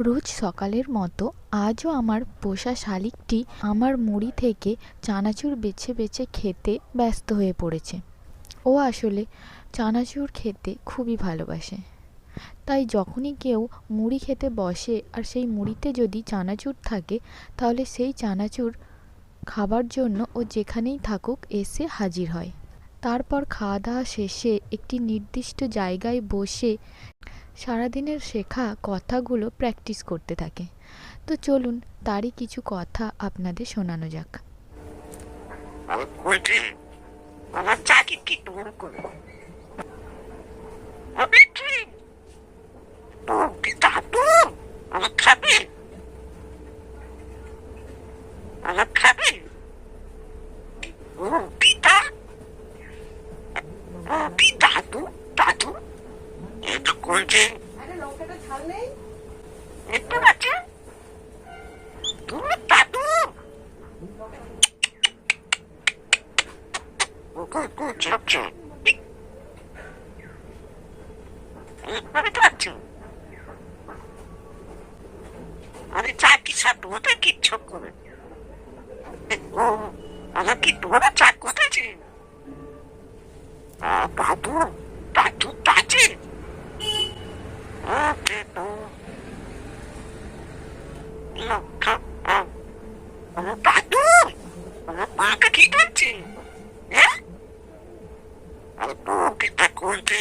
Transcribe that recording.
রোজ সকালের মতো আজও আমার পোষা শালিকটি আমার মুড়ি থেকে চানাচুর বেছে বেছে খেতে ব্যস্ত হয়ে পড়েছে। ও আসলে চানাচুর খেতে খুবই ভালোবাসে। তাই যখনই কেউ মুড়ি খেতে বসে আর সেই মুড়িতে যদি চানাচুর থাকে, তাহলে সেই চানাচুর খাবার জন্য ও যেখানেই থাকুক এসে হাজির হয়। তারপর খাওয়া দাওয়া শেষে একটি নির্দিষ্ট জায়গায় বসে সারাদিনের শেখা কথাগুলো প্র্যাকটিস করতে থাকে। তো চলুন, তারই কিছু কথা আপনাদের শোনানো যাক। আমি এই তো করছে একটু তুমি দাদু! Good, good, chop, chop. এইভাবে যাচ্ছ আরে চা কি সব ওটা কিচ্ছু করে? ও আমার কি তোরা চা দাদু আমার মাকে ঠিক আছে হ্যাঁ আর তো কি তা করতে